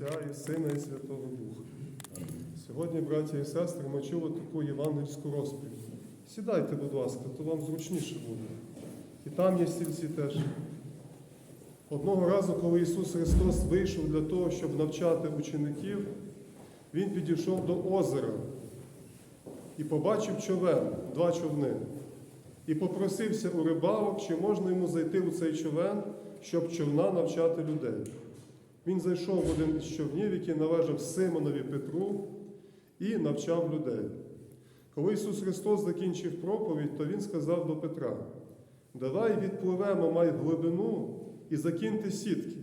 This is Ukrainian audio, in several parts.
Отця і Сина і Святого Духа. Сьогодні, браті і сестри, ми чули таку євангельську розповідь. Сідайте, будь ласка, то вам зручніше буде. І там є стільці теж. Одного разу, коли Ісус Христос вийшов для того, щоб навчати учеників, Він підійшов до озера і побачив човен, два човни. І попросився у рибалок, чи можна йому зайти у цей човен, щоб човна навчати людей. Він зайшов в один із човнів, який належав Симонові Петру, і навчав людей. Коли Ісус Христос закінчив проповідь, то Він сказав до Петра: Давай відпливемо май глибину і закиньте сітки.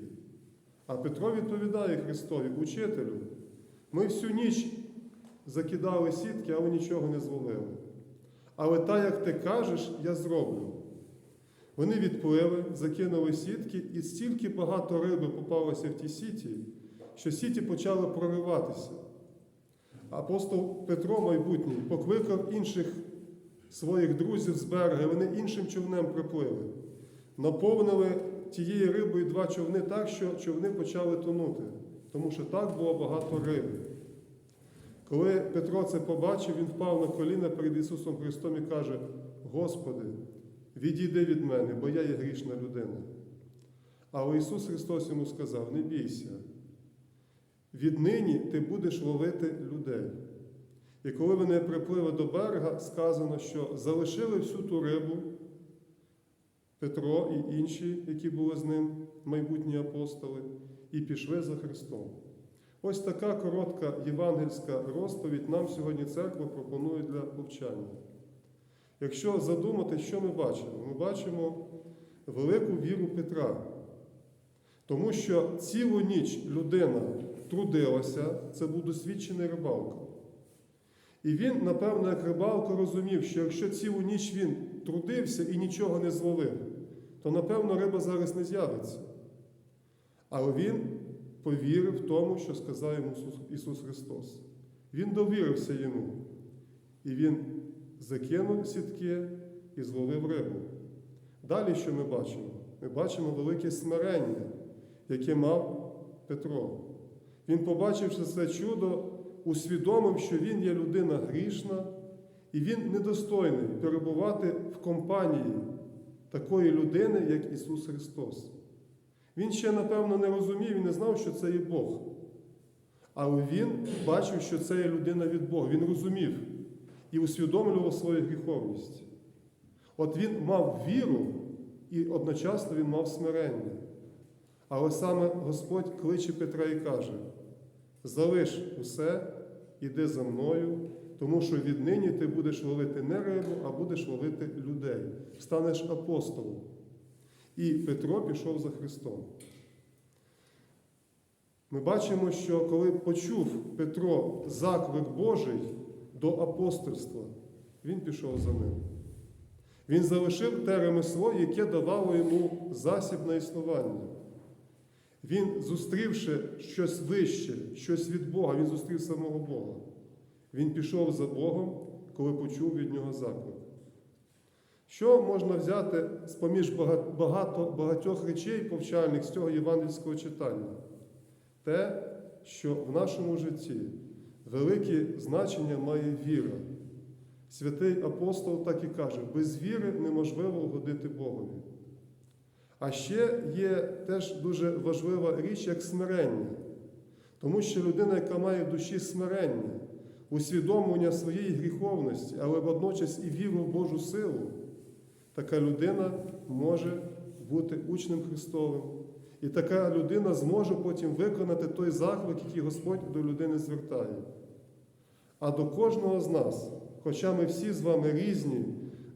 А Петро відповідає Христові, учителю, ми всю ніч закидали сітки, але нічого не зловили. Але так, як ти кажеш, я зроблю. Вони відплили, закинули сітки, і стільки багато риби попалося в ті сіті, що сіті почали прориватися. Апостол Петро майбутній покликав інших своїх друзів з берега, вони іншим човнем приплили. Наповнили тією рибою два човни так, що човни почали тонути, тому що так було багато риби. Коли Петро це побачив, він впав на коліна перед Ісусом Христом і каже: Господи, відійди від мене, бо я є грішна людина. Але Ісус Христос йому сказав: Не бійся, віднині ти будеш ловити людей. І коли вони приплили до берега, сказано, що залишили всю ту рибу, Петро і інші, які були з ним, майбутні апостоли, і пішли за Христом. Ось така коротка євангельська розповідь нам сьогодні церква пропонує для повчання. Якщо задумати, що ми бачимо? Ми бачимо велику віру Петра, тому що цілу ніч людина трудилася, це був досвідчений рибалка. І він, напевно, як рибалко розумів, що якщо цілу ніч він трудився і нічого не зловив, то, напевно, риба зараз не з'явиться. Але він повірив тому, що сказав йому Ісус Христос. Він довірився йому. І він закинув сітки і зловив рибу. Далі, що ми бачимо? Ми бачимо велике смирення, яке мав Петро. Він, побачивши це чудо, усвідомив, що він є людина грішна, і він недостойний перебувати в компанії такої людини, як Ісус Христос. Він ще, напевно, не розумів і не знав, що це є Бог. Але він бачив, що це є людина від Бога. Він розумів і усвідомлював свою гріховність. От він мав віру і одночасно він мав смирення. Але саме Господь кличе Петра і каже: залиш усе, іди за мною, тому що віднині ти будеш ловити не рибу, а будеш ловити людей. Станеш апостолом. І Петро пішов за Христом. Ми бачимо, що коли почув Петро заклик Божий до апостольства, він пішов за ним. Він залишив те ремесло, яке давало йому засіб на існування. Він, зустрівши щось вище, щось від Бога, він зустрів самого Бога. Він пішов за Богом, коли почув від нього заклик. Що можна взяти з поміж багато, багатьох речей повчальних з цього євангельського читання? Те, що в нашому житті велике значення має віра. Святий апостол так і каже: без віри неможливо угодити Богові. А ще є теж дуже важлива річ, як смирення. Тому що людина, яка має в душі смирення, усвідомлення своєї гріховності, але водночас і віру в Божу силу, така людина може бути учнем Христовим. І така людина зможе потім виконати той заклик, який Господь до людини звертає. А до кожного з нас, хоча ми всі з вами різні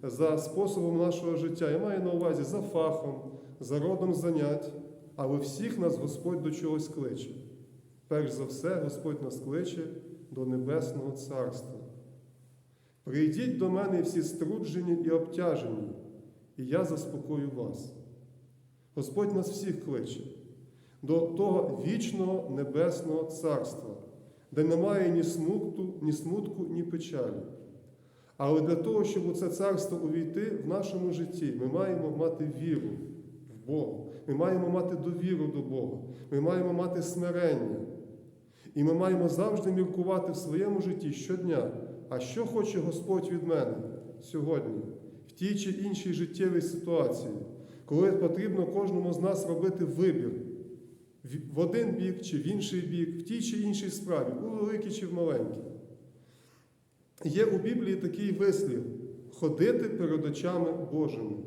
за способом нашого життя, я маю на увазі за фахом, за родом занять, але всіх нас Господь до чогось кличе. Перш за все, Господь нас кличе до Небесного Царства. Прийдіть до мене всі струджені і обтяжені, і я заспокою вас. Господь нас всіх кличе до того вічного небесного царства, де немає ні смутку, ні смутку, ні печалі. Але для того, щоб у це царство увійти в нашому житті, ми маємо мати віру в Бога. Ми маємо мати довіру до Бога. Ми маємо мати смирення. І ми маємо завжди міркувати в своєму житті щодня, а що хоче Господь від мене сьогодні, в тій чи іншій життєвій ситуації, коли потрібно кожному з нас робити вибір в один бік чи в інший бік, в тій чи іншій справі, у великій чи в маленькій. Є у Біблії такий вислів ходити перед очами Божими.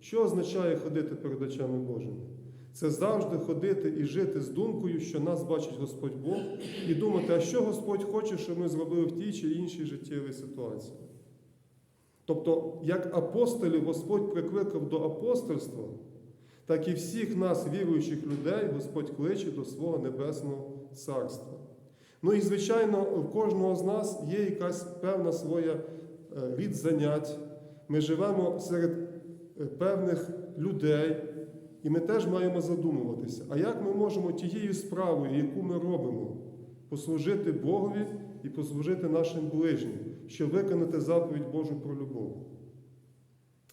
Що означає ходити перед очами Божими? Це завжди ходити і жити з думкою, що нас бачить Господь Бог, і думати, а що Господь хоче, щоб ми зробили в тій чи іншій життєвій ситуації. Тобто, як апостолів Господь прикликав до апостольства, так і всіх нас, віруючих людей, Господь кличе до свого небесного царства. Ну і, звичайно, в кожного з нас є якась певна своя е, рід занять. Ми живемо серед е, певних людей, і ми теж маємо задумуватися, а як ми можемо тією справою, яку ми робимо, послужити Богові і послужити нашим ближнім, щоб виконати заповідь Божу про любов.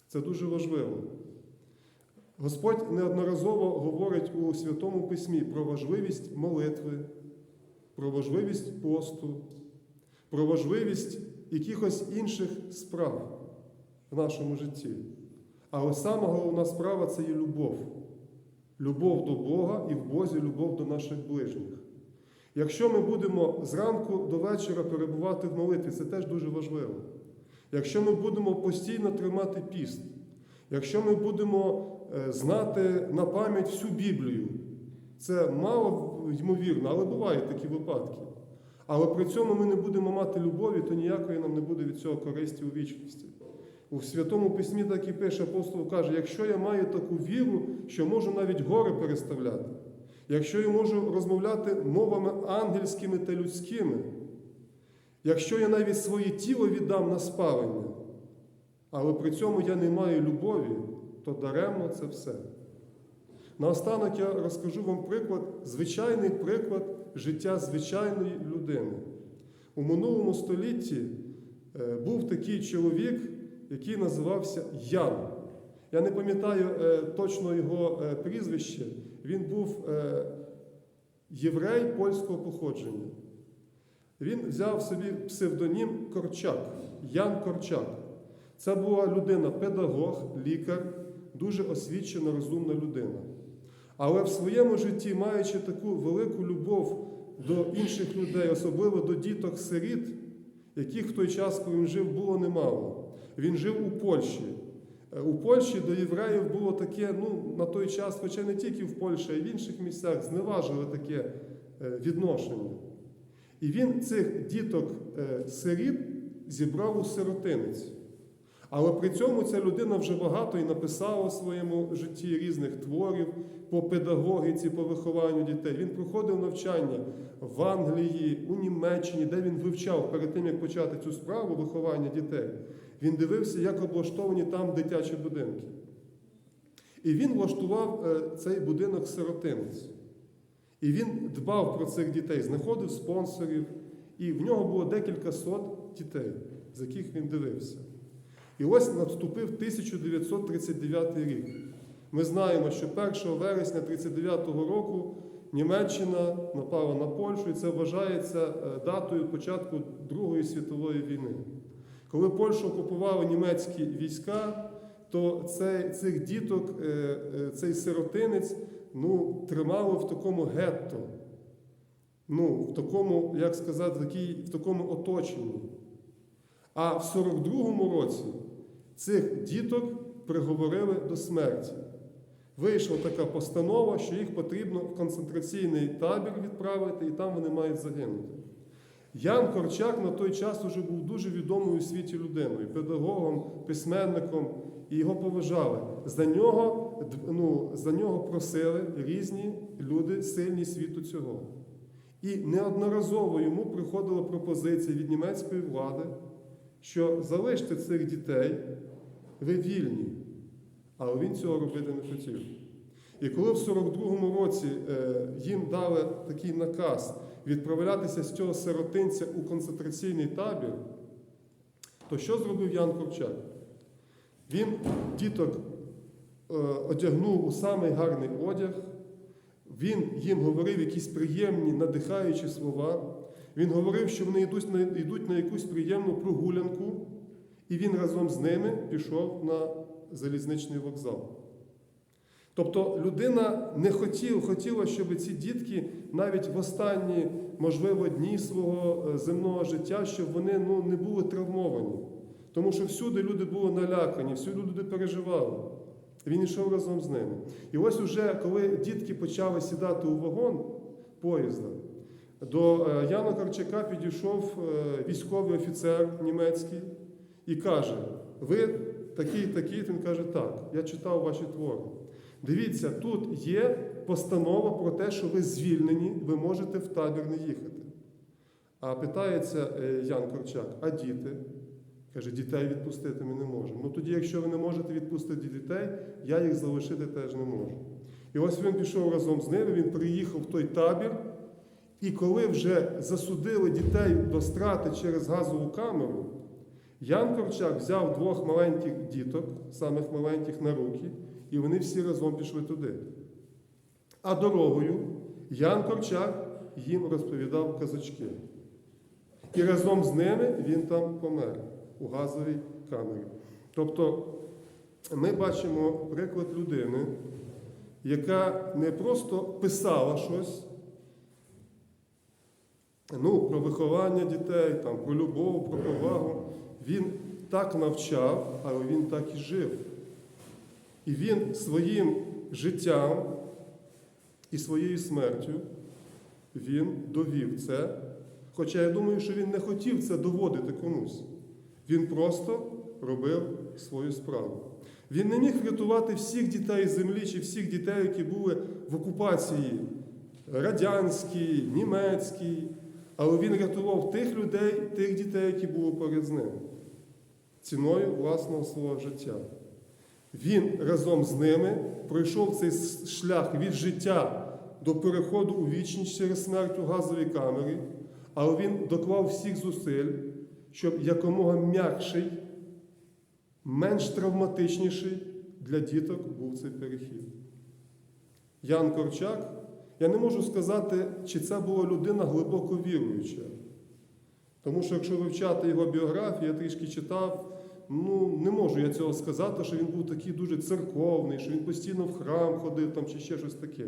Це дуже важливо. Господь неодноразово говорить у Святому Письмі про важливість молитви, про важливість посту, про важливість якихось інших справ в нашому житті. Але сама головна справа це є любов. Любов до Бога і в Бозі любов до наших ближніх. Якщо ми будемо зранку до вечора перебувати в молитві, це теж дуже важливо. Якщо ми будемо постійно тримати піст, якщо ми будемо е, знати на пам'ять всю Біблію, це мало ймовірно, але бувають такі випадки. Але при цьому ми не будемо мати любові, то ніякої нам не буде від цього користі у вічності. У Святому Письмі так і пише апостол каже, якщо я маю таку віру, що можу навіть гори переставляти, якщо я можу розмовляти мовами ангельськими та людськими, якщо я навіть своє тіло віддам на спалення, але при цьому я не маю любові, то даремно це все. Наостанок я розкажу вам приклад, звичайний приклад життя звичайної людини. У минулому столітті е, був такий чоловік, який називався Ян. Я не пам'ятаю е, точно його е, прізвище. Він був єврей польського походження. Він взяв собі псевдонім Корчак, Ян Корчак. Це була людина, педагог, лікар, дуже освічена, розумна людина. Але в своєму житті, маючи таку велику любов до інших людей, особливо до діток-сиріт, яких в той час, коли він жив, було немало. Він жив у Польщі. У Польщі до євреїв було таке, ну, на той час, хоча не тільки в Польщі, а й в інших місцях, зневажили таке відношення. І він цих діток-сиріт зібрав у сиротинець. Але при цьому ця людина вже багато і написала у своєму житті різних творів по педагогіці, по вихованню дітей. Він проходив навчання в Англії, у Німеччині, де він вивчав перед тим, як почати цю справу виховання дітей. Він дивився, як облаштовані там дитячі будинки. І він влаштував цей будинок сиротинець. І він дбав про цих дітей, знаходив спонсорів, і в нього було декілька сот дітей, з яких він дивився. І ось наступив 1939 рік. Ми знаємо, що 1 вересня 1939 року Німеччина напала на Польщу, і це вважається датою початку Другої світової війни. Коли Польщу окупували німецькі війська, то цей, цих діток, цей сиротинець ну, тримали в такому гетто, ну, в такому, як сказати, такій, в такому оточенні. А в 42-му році цих діток приговорили до смерті. Вийшла така постанова, що їх потрібно в концентраційний табір відправити, і там вони мають загинути. Ян Корчак на той час уже був дуже відомою у світі людиною, педагогом, письменником, і його поважали. За нього, ну, за нього просили різні люди, сильні світу цього. І неодноразово йому приходила пропозиція від німецької влади, що залиште цих дітей, ви вільні. Але він цього робити не хотів. І коли в 42-му році їм дали такий наказ відправлятися з цього сиротинця у концентраційний табір, то що зробив Ян Корчак? Він діток одягнув у самий гарний одяг, Він їм говорив якісь приємні, надихаючі слова. Він говорив, що вони йдуть на, йдуть на якусь приємну прогулянку, і він разом з ними пішов на залізничний вокзал. Тобто людина не хотіла, хотіла, щоб ці дітки навіть в останні, можливо, дні свого е, земного життя, щоб вони ну, не були травмовані. Тому що всюди люди були налякані, всюди люди переживали. Він йшов разом з ними. І ось уже коли дітки почали сідати у вагон поїзда, до е, Яна Карчака підійшов е, військовий офіцер німецький і каже: Ви такий, такий, він каже, так, я читав ваші твори. Дивіться, тут є постанова про те, що ви звільнені, ви можете в табір не їхати. А питається е, Ян Корчак, а діти? Каже, дітей відпустити ми не можемо. Ну тоді, якщо ви не можете відпустити дітей, я їх залишити теж не можу. І ось він пішов разом з ними, він приїхав в той табір, і коли вже засудили дітей до страти через газову камеру, Ян Корчак взяв двох маленьких діток, самих маленьких на руки, і вони всі разом пішли туди. А дорогою Ян Корчак їм розповідав казочки. І разом з ними він там помер у газовій камері. Тобто ми бачимо приклад людини, яка не просто писала щось, ну, про виховання дітей, там, про любов, про повагу. Він так навчав, але він так і жив. І він своїм життям і своєю смертю він довів це. Хоча я думаю, що він не хотів це доводити комусь. Він просто робив свою справу. Він не міг врятувати всіх дітей землі чи всіх дітей, які були в окупації радянській, німецькій, але він рятував тих людей, тих дітей, які були поряд з ним, ціною власного свого життя. Він разом з ними пройшов цей шлях від життя до переходу у вічність через смерть у газовій камері, але він доклав всіх зусиль, щоб якомога м'якший, менш травматичніший для діток був цей перехід. Ян Корчак, я не можу сказати, чи це була людина глибоко віруюча. Тому що, якщо вивчати його біографію, я трішки читав, ну не можу я цього сказати, що він був такий дуже церковний, що він постійно в храм ходив там, чи ще щось таке.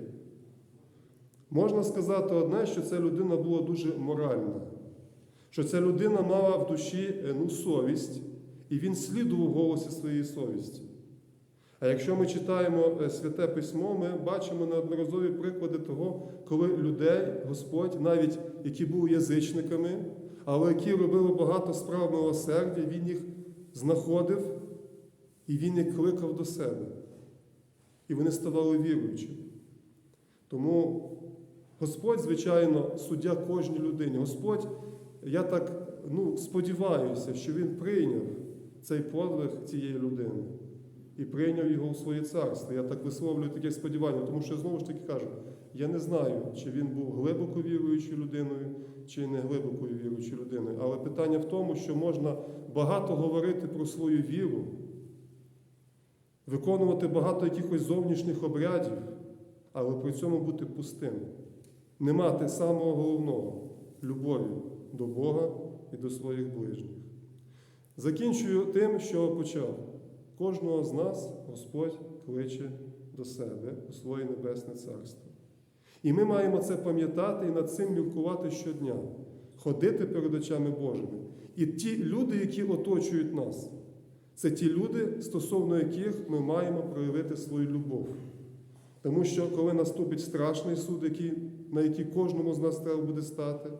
Можна сказати одне, що ця людина була дуже моральна, що ця людина мала в душі е, ну, совість, і він слідував голосі своєї совісті. А якщо ми читаємо е, Святе Письмо, ми бачимо неодноразові приклади того, коли людей Господь, навіть які були язичниками, але які робили багато справ милосердя, Він їх знаходив і Він їх кликав до себе. І вони ставали віруючими. Тому Господь, звичайно, суддя кожній людині. Господь, я так ну, сподіваюся, що Він прийняв цей подвиг цієї людини і прийняв його у своє царство. Я так висловлюю таке сподівання, тому що я знову ж таки кажу, я не знаю, чи він був глибоко віруючою людиною, чи не глибоко віруючою людиною. Але питання в тому, що можна багато говорити про свою віру, виконувати багато якихось зовнішніх обрядів, але при цьому бути пустим. Не мати самого головного любові до Бога і до своїх ближніх. Закінчую тим, що почав. Кожного з нас Господь кличе до себе у своє Небесне Царство. І ми маємо це пам'ятати і над цим міркувати щодня, ходити перед очами Божими. І ті люди, які оточують нас, це ті люди, стосовно яких ми маємо проявити свою любов. Тому що, коли наступить страшний суд, який, на який кожному з нас треба буде стати,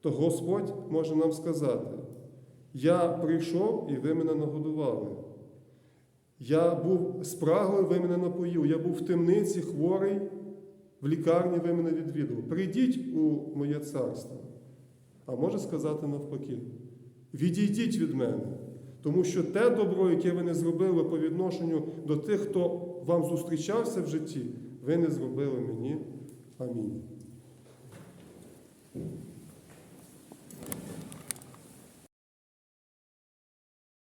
то Господь може нам сказати: Я прийшов і ви мене нагодували. Я був спрагою, ви мене напоїли. Я був в темниці, хворий, в лікарні ви мене відвідали. Прийдіть у моє царство. А може сказати навпаки: відійдіть від мене. Тому що те добро, яке ви не зробили по відношенню до тих, хто вам зустрічався в житті, ви не зробили мені. Амінь.